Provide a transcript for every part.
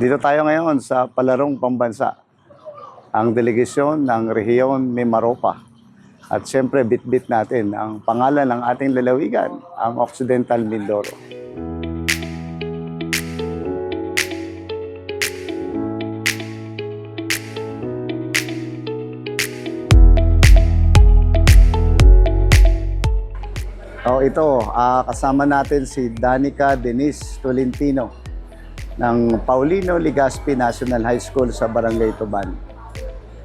Dito tayo ngayon sa Palarong Pambansa, ang delegasyon ng Rehiyon Mimaropa. At siyempre, bit-bit natin ang pangalan ng ating lalawigan, ang Occidental Mindoro. Oh, ito, ah, kasama natin si Danica Denise Tolentino ng Paulino Ligaspi National High School sa Barangay Tuban.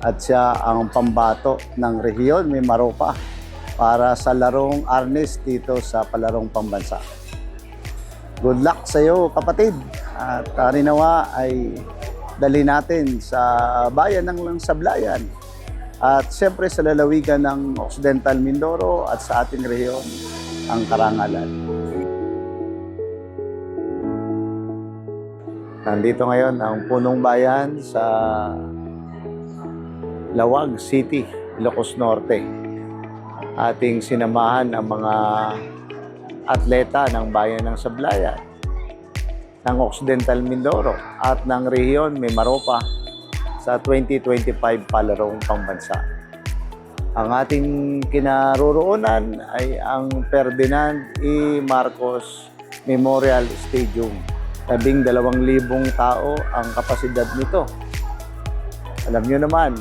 At siya ang pambato ng rehiyon Mimaropa para sa larong Arnes dito sa Palarong Pambansa. Good luck sa iyo, kapatid. At rinawa ay dali natin sa bayan ng Sablayan. At siyempre sa lalawigan ng Occidental Mindoro at sa ating rehiyon ang karangalan. Nandito ngayon ang punong bayan sa Lawag City, Ilocos Norte. Ating sinamahan ang mga atleta ng bayan ng Sablayan, ng Occidental Mindoro at ng Rehiyon Mimaropa sa 2025 Palarong Pambansa. Ang ating kinaroroonan ay ang Ferdinand E. Marcos Memorial Stadium. Dalawang libong tao ang kapasidad nito. Alam nyo naman,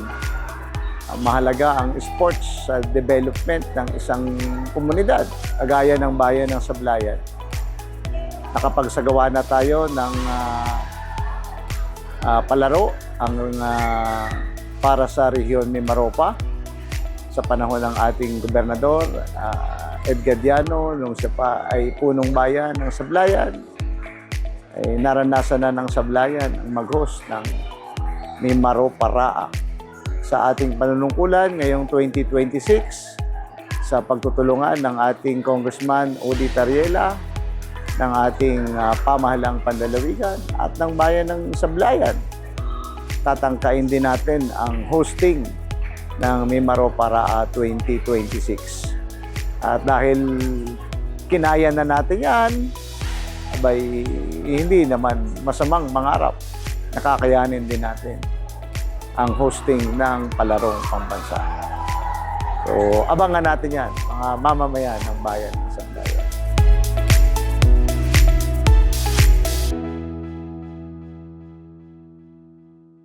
mahalaga ang sports sa development ng isang komunidad, kagaya ng bayan ng Sablayan. Nakapagsagawa na tayo ng ah, ah, palaro ang ah, para sa rehiyon ni Maropa sa panahon ng ating gobernador ah, Edgar Diano nung siya pa ay punong bayan ng Sablayan ay naranasan na ng Sablayan ang mag-host ng Mimaro Paraa sa ating panunungkulan ngayong 2026 sa pagtutulungan ng ating Congressman Odi Tariela ng ating ah, pamahalang pandalawigan at ng bayan ng Sablayan. Tatangkain din natin ang hosting ng Mimaro Paraa 2026. At dahil kinaya na natin yan, abay hindi naman masamang mangarap. Nakakayanin din natin ang hosting ng palarong pambansa. So, abangan natin yan, mga mamamayan ng bayan ng Sandayan.